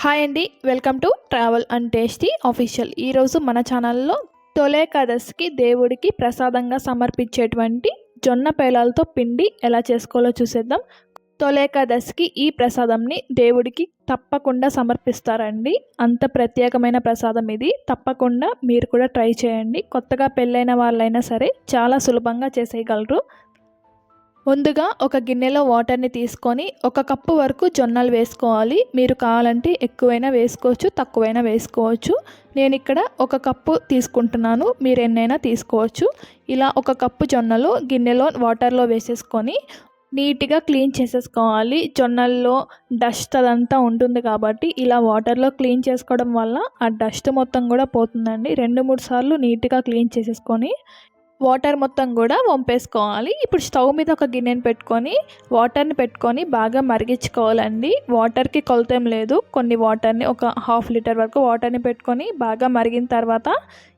Hi అండి welcome to travel and tasty official. ఈరోజు మన ఛానల్లో తొలేకాదశికి దేవుడికి ప్రసాదంగా సమర్పించేటువంటి జొన్న పేలాలతో పిండి ఎలా చేసుకోవాలో చూసేద్దాం. తొలేకాదశికి ఈ ప్రసాదంని దేవుడికి తప్పకుండా సమర్పిస్తారండి. అంత ప్రత్యేకమైన ప్రసాదం ఇది. తప్పకుండా మీరు కూడా ట్రై చేయండి. కొత్తగా పెళ్ళైన వాళ్ళైనా సరే చాలా సులభంగా చేసేయగలరు. ముందుగా ఒక గిన్నెలో వాటర్ని తీసుకొని ఒక కప్పు వరకు జొన్నలు వేసుకోవాలి. మీరు కావాలంటే ఎక్కువైనా వేసుకోవచ్చు తక్కువైనా వేసుకోవచ్చు. నేను ఇక్కడ ఒక కప్పు తీసుకుంటున్నాను. మీరు ఎన్నైనా తీసుకోవచ్చు. ఇలా ఒక కప్పు జొన్నలు గిన్నెలో వాటర్లో వేసేసుకొని నీట్గా క్లీన్ చేసేసుకోవాలి. జొన్నల్లో డస్ట్ అదంతా ఉంటుంది కాబట్టి ఇలా వాటర్లో క్లీన్ చేసుకోవడం వల్ల ఆ డస్ట్ మొత్తం కూడా పోతుందండి. రెండు మూడు సార్లు నీట్గా క్లీన్ చేసేసుకొని వాటర్ మొత్తం కూడా వంపేసుకోవాలి. ఇప్పుడు స్టవ్ మీద ఒక గిన్నెని పెట్టుకొని వాటర్ని పెట్టుకొని బాగా మరిగించుకోవాలండి. వాటర్కి కొలతేం లేదు. కొన్ని వాటర్ని ఒక హాఫ్ లీటర్ వరకు వాటర్ని పెట్టుకొని బాగా మరిగిన తర్వాత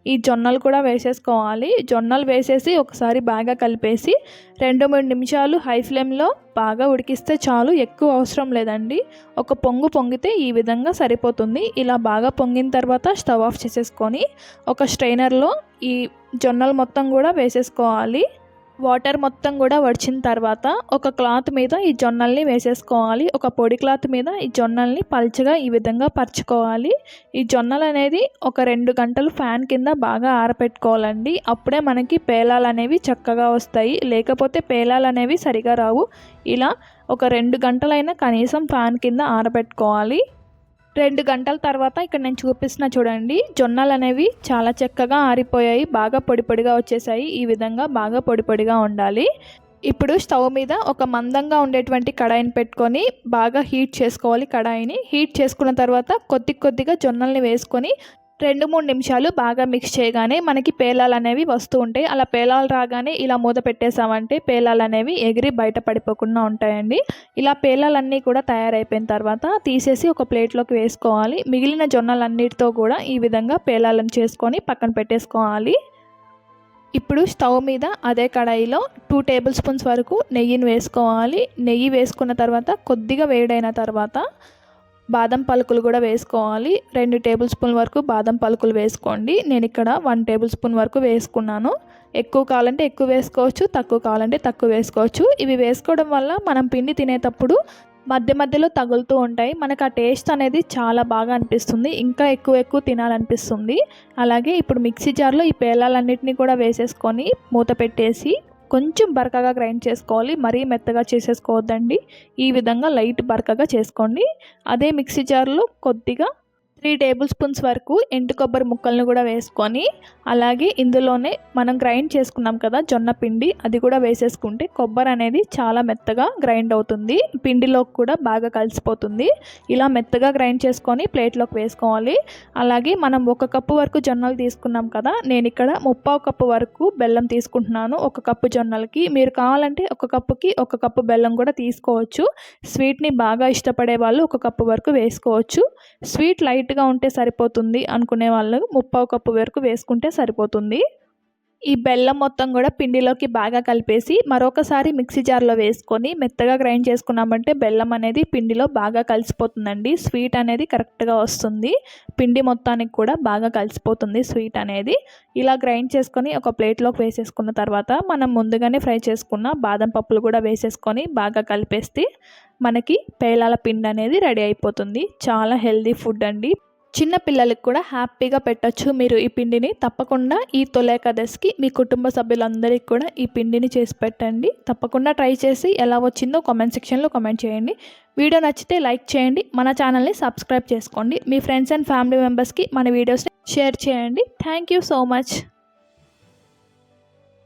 ఈ జొన్నలు కూడా వేసేసుకోవాలి. జొన్నలు వేసేసి ఒకసారి బాగా కలిపేసి రెండు మూడు నిమిషాలు హై ఫ్లేమ్లో బాగా ఉడికిస్తే చాలు. ఎక్కువ అవసరం లేదండి. ఒక పొంగు పొంగితే ఈ విధంగా సరిపోతుంది. ఇలా బాగా పొంగిన తర్వాత స్టవ్ ఆఫ్ చేసేసుకొని ఒక స్ట్రైనర్లో ఈ జొన్నలు మొత్తం కూడా వేసేసుకోవాలి. వాటర్ మొత్తం కూడా వడిచిన తర్వాత ఒక క్లాత్ మీద ఈ జొన్నల్ని వేసేసుకోవాలి. ఒక పొడి క్లాత్ మీద ఈ జొన్నల్ని పల్చగా ఈ విధంగా పరచుకోవాలి. ఈ జొన్నలు అనేది ఒక రెండు గంటలు ఫ్యాన్ కింద బాగా ఆరపెట్టుకోవాలండి. అప్పుడే మనకి పేలాలు అనేవి చక్కగా వస్తాయి. లేకపోతే పేలాలు అనేవి సరిగా రావు. ఇలా ఒక రెండు గంటలైనా కనీసం ఫ్యాన్ కింద ఆరబెట్టుకోవాలి రెండు గంటల తర్వాత ఇక్కడ నేను చూపిస్తున్న చూడండి. జొన్నలు అనేవి చాలా చక్కగా ఆరిపోయాయి. బాగా పొడి పొడిగా వచ్చేసాయి. ఈ విధంగా బాగా పొడి పొడిగా ఉండాలి. ఇప్పుడు స్టవ్ మీద ఒక మందంగా ఉండేటువంటి కడాయిని పెట్టుకొని బాగా హీట్ చేసుకోవాలి కడాయిని. హీట్ చేసుకున్న తర్వాత కొద్ది కొద్దిగా జొన్నల్ని వేసుకొని రెండు మూడు నిమిషాలు బాగా మిక్స్ చేయగానే మనకి పేలాలు అనేవి వస్తూ ఉంటాయి. అలా పేలాలు రాగానే ఇలా మూత పెట్టేసామంటే పేలాలు అనేవి ఎగిరి బయట పడిపోకుండా ఉంటాయండి. ఇలా పేలాలన్నీ కూడా తయారైపోయిన తర్వాత తీసేసి ఒక ప్లేట్లోకి వేసుకోవాలి. మిగిలిన జొన్నలన్నిటితో కూడా ఈ విధంగా పేలాలను చేసుకొని పక్కన పెట్టేసుకోవాలి. ఇప్పుడు స్టవ్ మీద అదే కడాయిలో టూ టేబుల్ స్పూన్స్ వరకు నెయ్యిని వేసుకోవాలి. నెయ్యి వేసుకున్న తర్వాత కొద్దిగా వేడైన తర్వాత బాదం పలుకులు కూడా వేసుకోవాలి. రెండు టేబుల్ స్పూన్ వరకు బాదం పలుకులు వేసుకోండి. నేను ఇక్కడ వన్ టేబుల్ స్పూన్ వరకు వేసుకున్నాను. ఎక్కువ కావాలంటే ఎక్కువ వేసుకోవచ్చు తక్కువ కావాలంటే తక్కువ వేసుకోవచ్చు. ఇవి వేసుకోవడం వల్ల మనం పిండి తినేటప్పుడు మధ్య మధ్యలో తగులుతూ ఉంటాయి. మనకు ఆ టేస్ట్ అనేది చాలా బాగా అనిపిస్తుంది. ఇంకా ఎక్కువ ఎక్కువ తినాలనిపిస్తుంది. అలాగే ఇప్పుడు మిక్సీ జార్లో ఈ పేలాలన్నింటినీ కూడా వేసేసుకొని మూత పెట్టేసి కొంచెం బరకగా గ్రైండ్ చేసుకోవాలి మరీ మెత్తగా చేసేసుకోవద్దండి. ఈ విధంగా లైట్ బరకగా చేసుకోండి. అదే మిక్సీ జార్లో కొద్దిగా త్రీ టేబుల్ స్పూన్స్ వరకు ఎండు కొబ్బరి ముక్కలను కూడా వేసుకొని అలాగే ఇందులోనే మనం గ్రైండ్ చేసుకున్నాం కదా జొన్న పిండి అది కూడా వేసేసుకుంటే కొబ్బరి అనేది చాలా మెత్తగా గ్రైండ్ అవుతుంది. పిండిలోకి కూడా బాగా కలిసిపోతుంది. ఇలా మెత్తగా గ్రైండ్ చేసుకొని ప్లేట్లోకి వేసుకోవాలి. అలాగే మనం ఒక కప్పు వరకు జొన్నలు తీసుకున్నాం కదా నేను ఇక్కడ ముప్పావు కప్పు వరకు బెల్లం తీసుకుంటున్నాను. ఒక కప్పు జొన్నలకి మీరు కావాలంటే ఒక కప్పుకి ఒక కప్పు బెల్లం కూడా తీసుకోవచ్చు. స్వీట్ని బాగా ఇష్టపడే వాళ్ళు ఒక కప్పు వరకు వేసుకోవచ్చు. స్వీట్ లైట్ లైట్గా ఉంటే సరిపోతుంది అనుకునే వాళ్ళు ముప్పావు కప్పు వరకు వేసుకుంటే సరిపోతుంది. ఈ బెల్లం మొత్తం కూడా పిండిలోకి బాగా కలిపేసి మరొకసారి మిక్సీ జార్లో వేసుకొని మెత్తగా గ్రైండ్ చేసుకున్నామంటే బెల్లం అనేది పిండిలో బాగా కలిసిపోతుందండి. స్వీట్ అనేది కరెక్ట్గా వస్తుంది. పిండి మొత్తానికి కూడా బాగా కలిసిపోతుంది స్వీట్ అనేది. ఇలా గ్రైండ్ చేసుకొని ఒక ప్లేట్లోకి వేసేసుకున్న తర్వాత మనం ముందుగానే ఫ్రై చేసుకున్న బాదం పప్పులు కూడా వేసేసుకొని బాగా కలిపేస్తే మనకి పేలాల పిండి అనేది రెడీ అయిపోతుంది. చాలా హెల్దీ ఫుడ్ అండి. చిన్న పిల్లలకు కూడా హ్యాపీగా పెట్టచ్చు. మీరు ఈ పిండిని తప్పకుండా ఈ తొలేకాదశికి మీ కుటుంబ సభ్యులందరికీ కూడా ఈ పిండిని చేసి పెట్టండి. తప్పకుండా ట్రై చేసి ఎలా వచ్చిందో కామెంట్ సెక్షన్లో కామెంట్ చేయండి. వీడియో నచ్చితే లైక్ చేయండి. మన ఛానల్ని సబ్స్క్రైబ్ చేసుకోండి. మీ ఫ్రెండ్స్ అండ్ ఫ్యామిలీ మెంబర్స్కి మన వీడియోస్ని షేర్ చేయండి. Thank you so much.